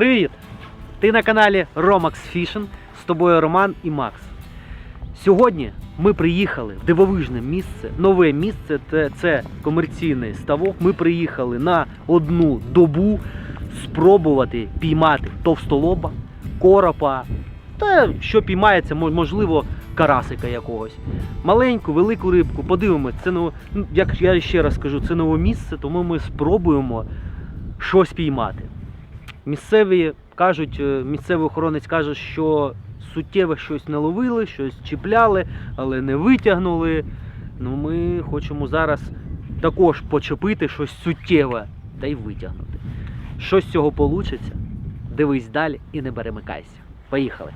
Привіт! Ти на каналі Romax Fishing. З тобою Роман і Макс. Сьогодні ми приїхали в дивовижне місце, нове місце. Це, комерційний ставок. Ми приїхали на одну добу спробувати піймати товстолоба, коропа. Та що піймається, можливо, карасика якогось. Маленьку, велику рибку. Подивимось, це нове, як я ще раз кажу, це нове місце, тому ми спробуємо щось піймати. Місцеві кажуть, е, місцевий охоронець каже, що суттєво щось не ловили, щось чіпляли, але не витягнули. Ну, ми хочемо зараз також почепити щось суттєве та й витягнути. Що з цього вийде? Дивись далі і не перемикайся. Поїхали!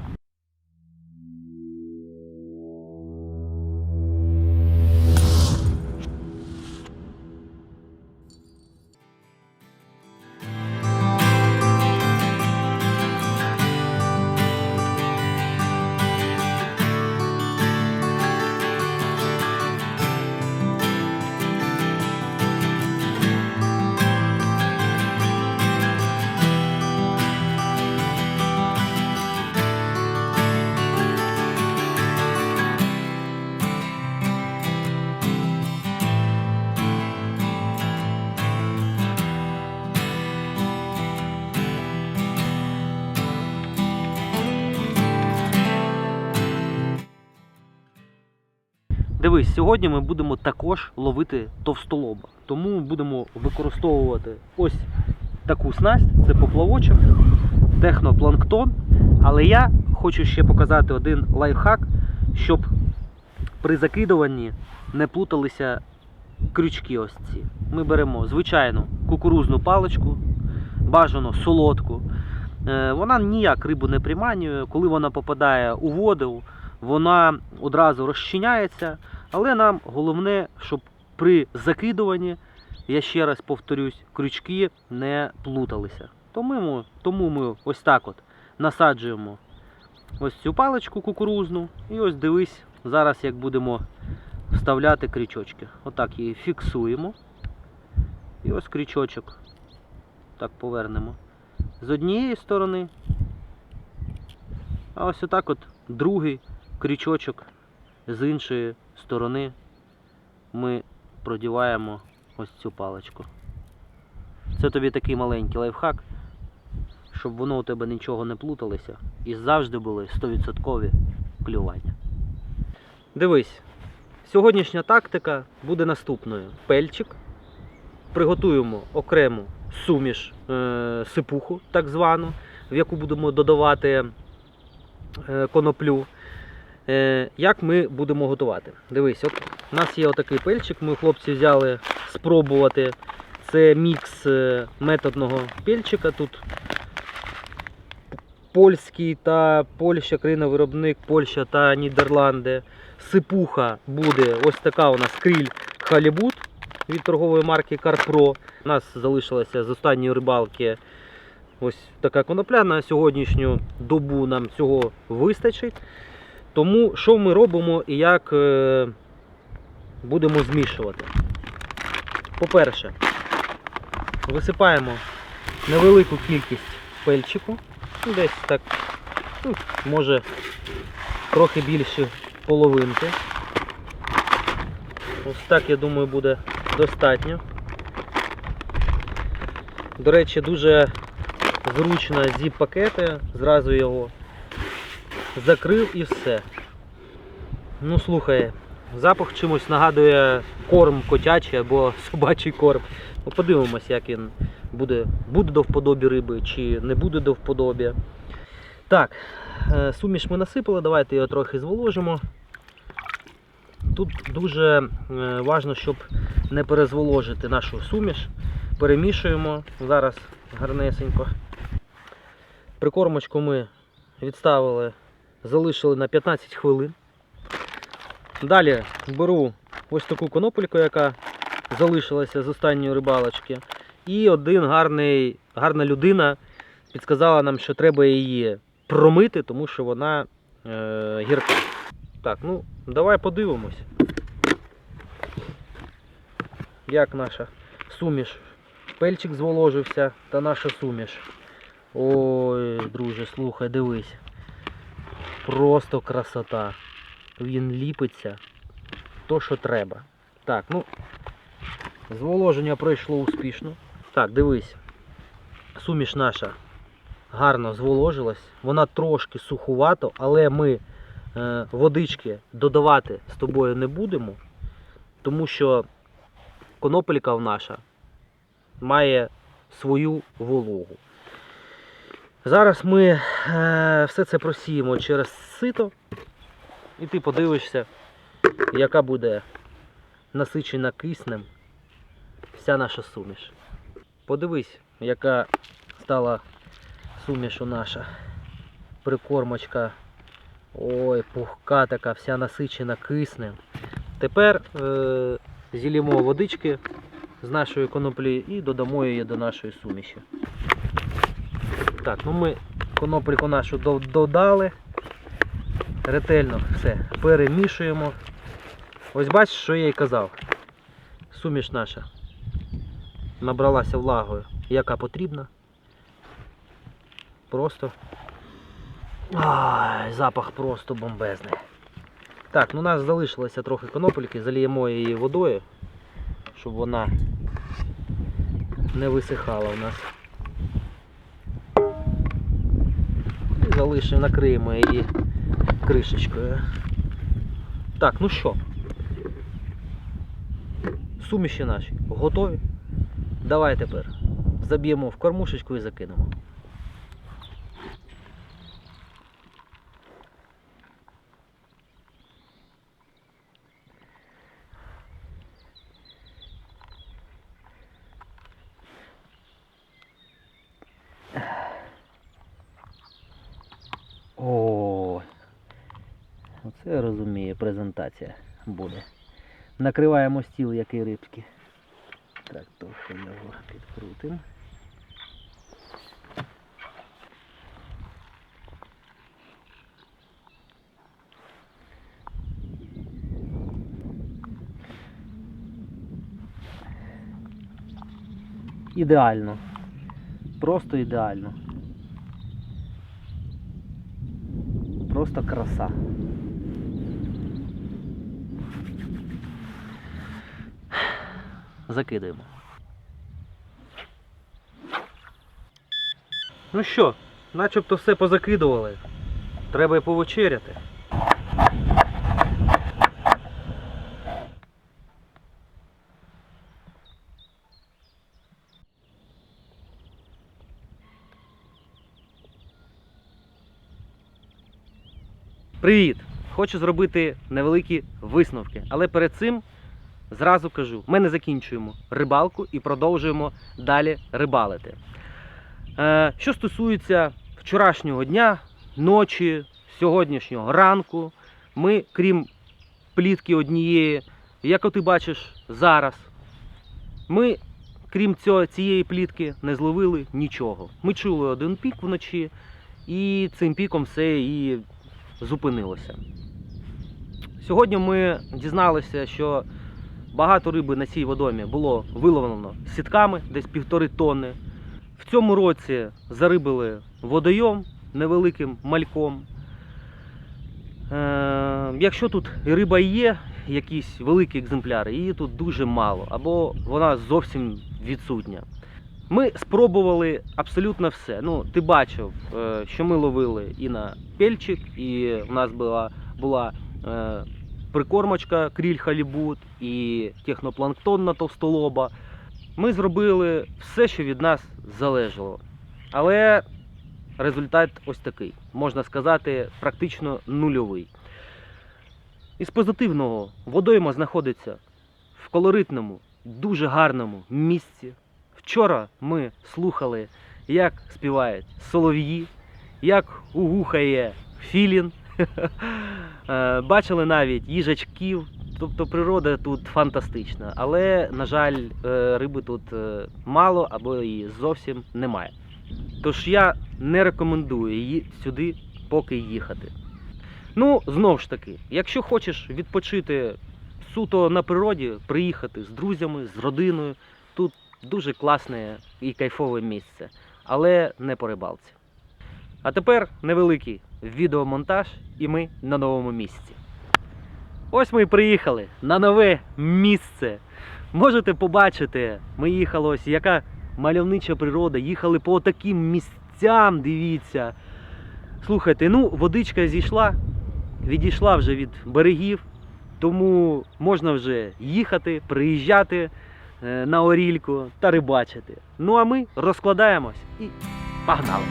Сьогодні ми будемо також ловити товстолоба. Тому будемо використовувати ось таку снасть, це поплавочок, технопланктон. Але я хочу ще показати один лайфхак, щоб при закидуванні не плуталися крючки ось ці. Ми беремо звичайну кукурузну паличку, бажано солодку. Е, Вона ніяк рибу не приманює. Коли вона попадає у воду, вона одразу розчиняється. Але нам головне, щоб при закидуванні, я ще раз повторюсь, крючки не плуталися. Тому тому ми ось так от насаджуємо ось цю паличку кукурузну. І ось дивись, зараз як будемо вставляти крючочки. Отак її фіксуємо. І ось крючочок. Так повернемо. З однієї сторони. А ось отак от другий крючочок з іншої сторони ми продіваємо ось цю паличку. Це тобі такий маленький лайфхак, щоб воно у тебе нічого не плуталося і завжди були 100% клювання. Дивись, сьогоднішня тактика буде наступною. Пельчик. Приготуємо окрему суміш е, сипуху, так звану, в яку будемо додавати е, коноплю. Е, як ми будемо готувати? Дивись, от у нас є отакий пельчик. Ми хлопці взяли спробувати. Це мікс е, методного пельчика. Тут польський та Польща, країна-виробник, Польща та Нідерланди. Сипуха буде ось така у нас кріль халібут від торгової марки Карпро. У нас залишилося з останньої рибалки ось така конопля. На сьогоднішню добу нам цього вистачить. Тому що ми робимо і як е, будемо змішувати? По-перше, висипаємо невелику кількість пельчику. Десь так, ну, може трохи більше половинки. Ось так, я думаю, буде достатньо. До речі, дуже зручно зіп-пакети, зразу його закрив і все. Ну слухай, запах чимось нагадує корм котячий або собачий корм. Ну, подивимось, як він буде, буде до вподобі риби чи не буде до вподобі. Так, е, суміш ми насипали, давайте його трохи зволожимо. Тут дуже е, важливо, щоб не перезволожити нашу суміш. Перемішуємо зараз гарнесенько. Прикормочку ми відставили залишили на 15 хвилин. Далі беру ось таку конопельку, яка залишилася з останньої рибалочки. І один гарний, гарна людина підказала нам, що треба її промити, тому що вона е, гірка. Так, ну давай подивимось, як наша суміш. Пельчик зволожився та наша суміш. Ой, друже, слухай, дивись. Просто красота. Він ліпиться. То, що треба. Так, ну. Зволоження пройшло успішно. Так, дивись. Суміш наша гарно зволожилась. Вона трошки сухувато, але ми е, водички додавати з тобою не будемо, тому що конопелька наша має свою вологу. Зараз ми е, все це просіємо через сито, і ти подивишся, яка буде насичена киснем вся наша суміш. Подивись, яка стала суміш у наша. Прикормочка. Ой, пухка така, вся насичена киснем. Тепер е, зілімо водички з нашої коноплі і додамо її до нашої суміші. Так, ну ми конопліку нашу додали. Ретельно все перемішуємо. Ось бачиш, що я й казав. Суміш наша набралася влагою, яка потрібна. Просто. Ай, запах просто бомбезний. Так, ну у нас залишилося трохи конопельки, заліємо її водою, щоб вона не висихала у нас. І залишимо, накриємо її кришечкою. Так, ну що? Суміші наші готові. Давай тепер заб'ємо в кормушечку і закинемо. О, оце я розумію, презентація буде. Накриваємо стіл, як і рибки. Так, трохи його підкрутимо. Ідеально. Просто ідеально. Просто краса. Закидаємо. Ну що, начебто все позакидували. Треба і повечеряти. Привіт! Хочу зробити невеликі висновки, але перед цим зразу кажу: ми не закінчуємо рибалку і продовжуємо далі рибалити. Е, що стосується вчорашнього дня, ночі, сьогоднішнього ранку, ми, крім плітки однієї, як ти бачиш зараз, ми, крім цього, цієї плітки, не зловили нічого. Ми чули один пік вночі, і цим піком все і зупинилося. Сьогодні ми дізналися, що багато риби на цій водомі було виловлено сітками, десь півтори тонни. В цьому році зарибили водойом невеликим мальком. Е, якщо тут риба є, якісь великі екземпляри, її тут дуже мало, або вона зовсім відсутня. Ми спробували абсолютно все. Ну, ти бачив, е, що ми ловили і на пельчик, і в нас була, була е, прикормочка кріль халібут, і технопланктонна товстолоба. Ми зробили все, що від нас залежало. Але результат ось такий, можна сказати, практично нульовий. Із позитивного водойма знаходиться в колоритному, дуже гарному місці. Вчора ми слухали, як співають солов'ї, як угухає філін. Е, Бачили навіть їжачків. Тобто природа тут фантастична, але, на жаль, е, риби тут е, мало або її зовсім немає. Тож я не рекомендую її сюди поки їхати. Ну, знову ж таки, якщо хочеш відпочити суто на природі, приїхати з друзями, з родиною, тут дуже класне і кайфове місце. але не по рибалці. А тепер невеликий відеомонтаж, і ми на новому місці. Ось ми і приїхали на нове місце. Можете побачити, ми їхали ось, яка мальовнича природа, їхали по таким місцям, дивіться. Слухайте, ну, водичка зійшла, відійшла вже від берегів, тому можна вже їхати, приїжджати е, на Орільку та рибачити. Ну а ми розкладаємось і погнали!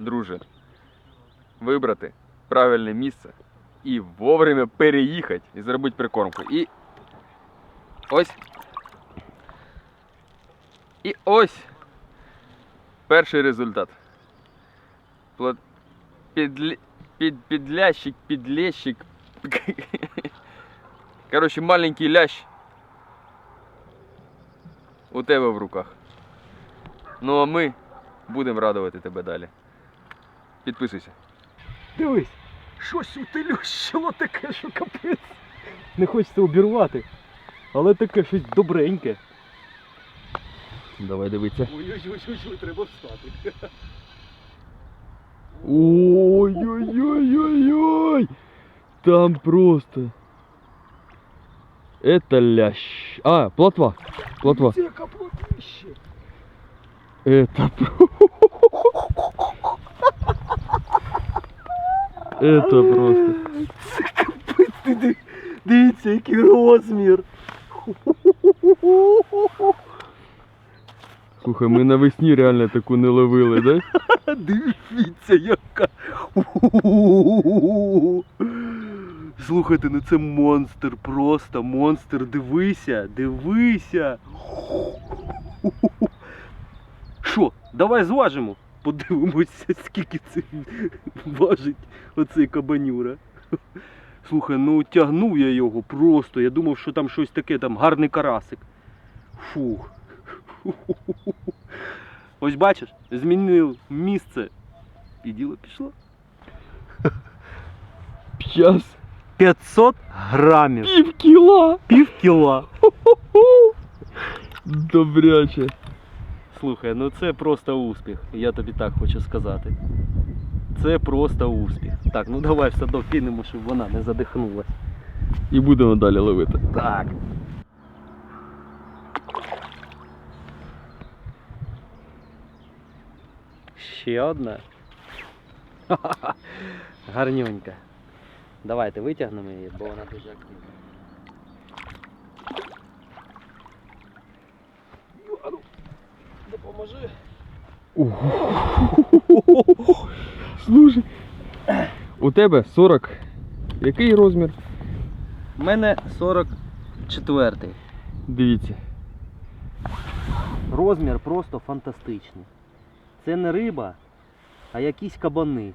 Друже, вибрати правильне місце і вовремя переїхати і зробити прикормку. І ось. І ось перший результат. Підлі... Під... Підлящик, підлещик. Коротше, маленький лящ у тебе в руках. Ну а ми будемо радувати тебе далі. Підписуйся. Дивись, щось утилющило таке, що капець. Не хочеться обірвати, але таке щось добреньке. Давай дивитися. Ой-ой-ой, треба встати. Ой-ой-ой-ой-ой! Там просто. Это лящ. А, плотва. Плотва. Это про- Это просто. Це капець, дивіться, який розмір. Слухай, ми навесні реально таку не ловили, да? Дивіться, яка. Слухайте, ну це монстр, просто монстр. Дивися, дивися. Що, давай зважимо. Подивимося, скільки це важить оцей кабанюра. Слухай, ну тягнув я його просто. Я думав, що там щось таке, там гарний карасик. Фух. Ось бачиш, змінив місце. І діло пішло. П'яс. 500 грамів. Пів кіла. Пів кіла. Добряче. Слухай, ну це просто успіх. Я тобі так хочу сказати. Це просто успіх. Так, ну давай все докинемо, щоб вона не задихнулась. І будемо далі ловити. Так. Ще одна. Ха-ха-ха. Гарнюнька. Давайте витягнемо її, бо вона дуже активна. Ю, а ну, Допоможи. Слушай. У тебе 40. Який розмір? У мене 44. Дивіться. Розмір просто фантастичний. Це не риба, а якісь кабани.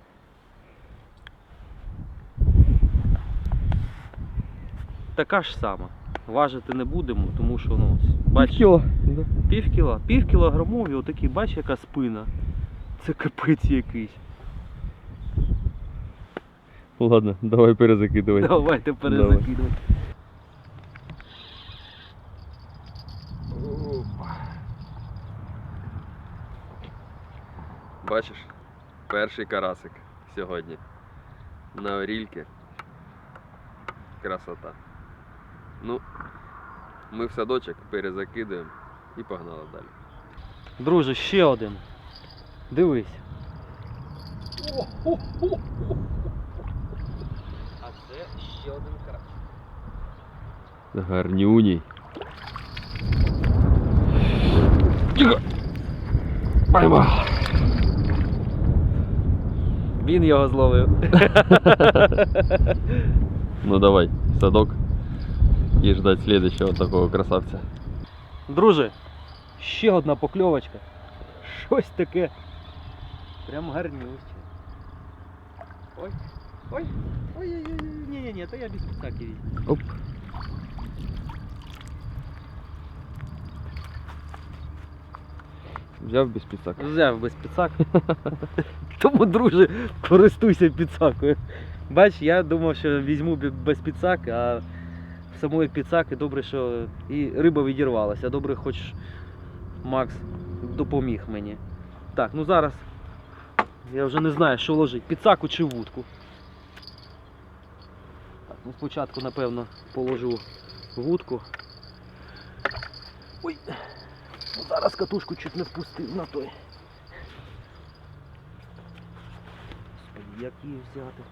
Така ж сама. Важити не будемо, тому що ну, ось, бач, Кіло. Пів кіла, пів кілограмові, отакі, бач, яка спина. Це капець якийсь. Ладно, давай перезакидывай. Давайте перезакидувати. Бачиш, перший карасик сьогодні. На орільки. Красота. Ну, ми в садочок перезакидуємо і погнали далі. Друже, ще один. Дивись. А це ще один карась. Гарнюній. Тихо! Поймав! Він його зловив. Ну давай, садок. И ждать следующего такого красавца. Друже, ще одна покльовочка. Щось таке. Прям гарнюще. Ой, ой, ой, ой, ой, ні, ні, ні, то я без підсаки візьму. Оп. Взяв без піцак. Взяв без підсак. Тому, друже, користуйся підсакою. Бач, я думав, що візьму бі- без підсак, а самої підсаки добре, що і риба відірвалася. Добре, хоч Макс допоміг мені. Так, ну зараз я вже не знаю, що ложить, підсаку чи вудку. Так, ну спочатку, напевно, положу вудку. Ой. Ну, зараз катушку чуть не впустив на той. Господи, як її взяти?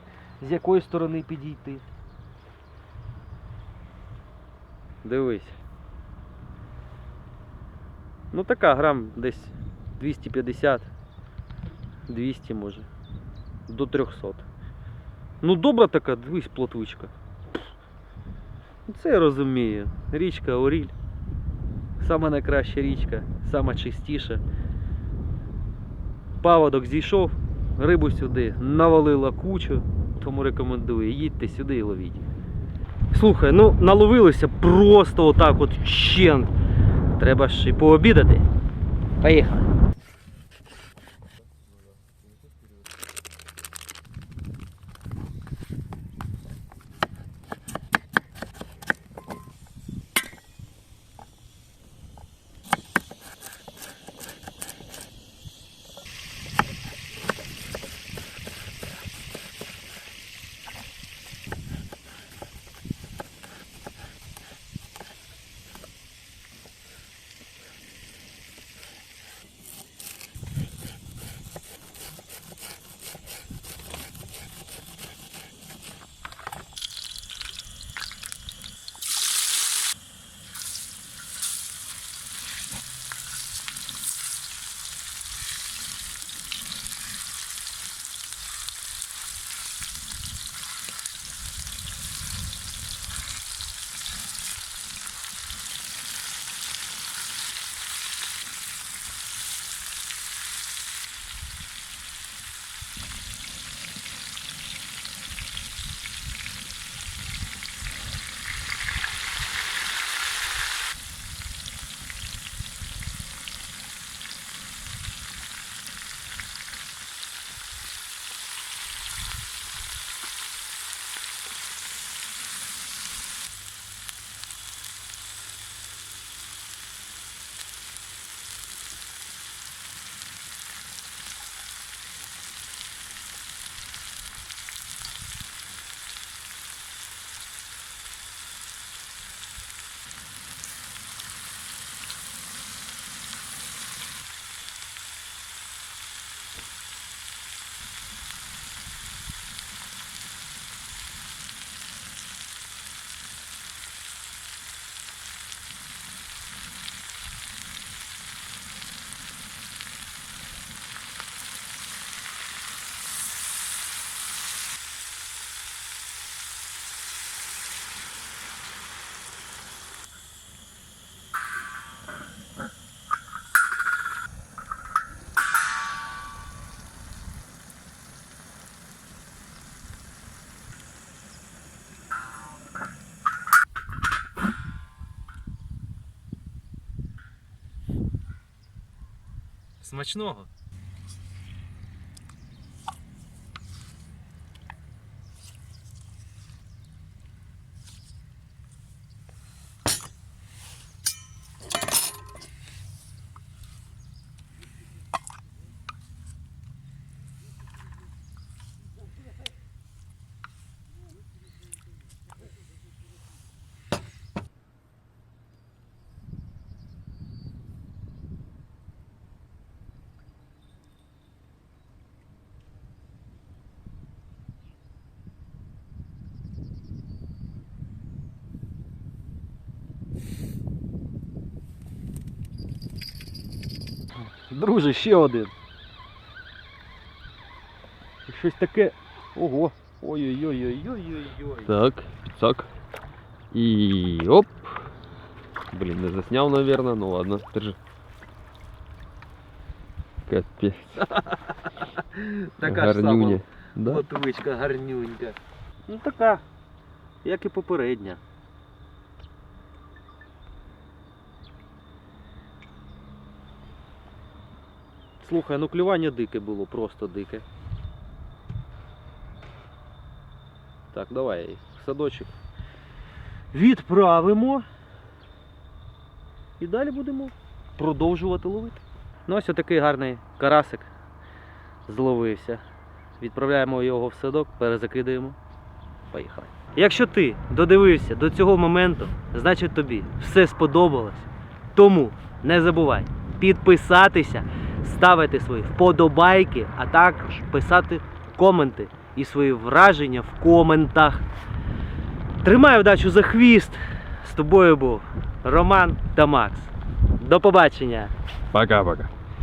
З якої сторони підійти? Дивись. Ну така грам десь 250, 200 може. До 300. Ну добра така, дивись, плотвичка. Ну, Це я розумію. Річка Оріль. Сама найкраща річка, сама чистіша. Паводок зійшов, рибу сюди навалила кучу, тому рекомендую, їдьте сюди і ловіть. Слухай, ну наловилися просто отак от щент. Треба ж і пообідати. Поїхали. Смачного. Друже, ще один. Щось таке. Ого. Ой-ой-ой-ой-ой-ой. Так, пицак. И оп. Блин, не заснял, наверное, ну ладно, держи. Капец. Така ж сама. Да? Лотвичка гарнюнька. Ну така, як і попередня. Слухай, ну клювання дике було, просто дике. Так, давай садочок. Відправимо. І далі будемо продовжувати ловити. Ну ось отакий гарний карасик зловився. Відправляємо його в садок, перезакидаємо. Поїхали. Якщо ти додивився до цього моменту, значить тобі все сподобалось. Тому не забувай підписатися, ставити свої вподобайки, а також писати коменти і свої враження в коментах. Тримай вдачу за хвіст. З тобою був Роман та Макс. До побачення! Пока-пока.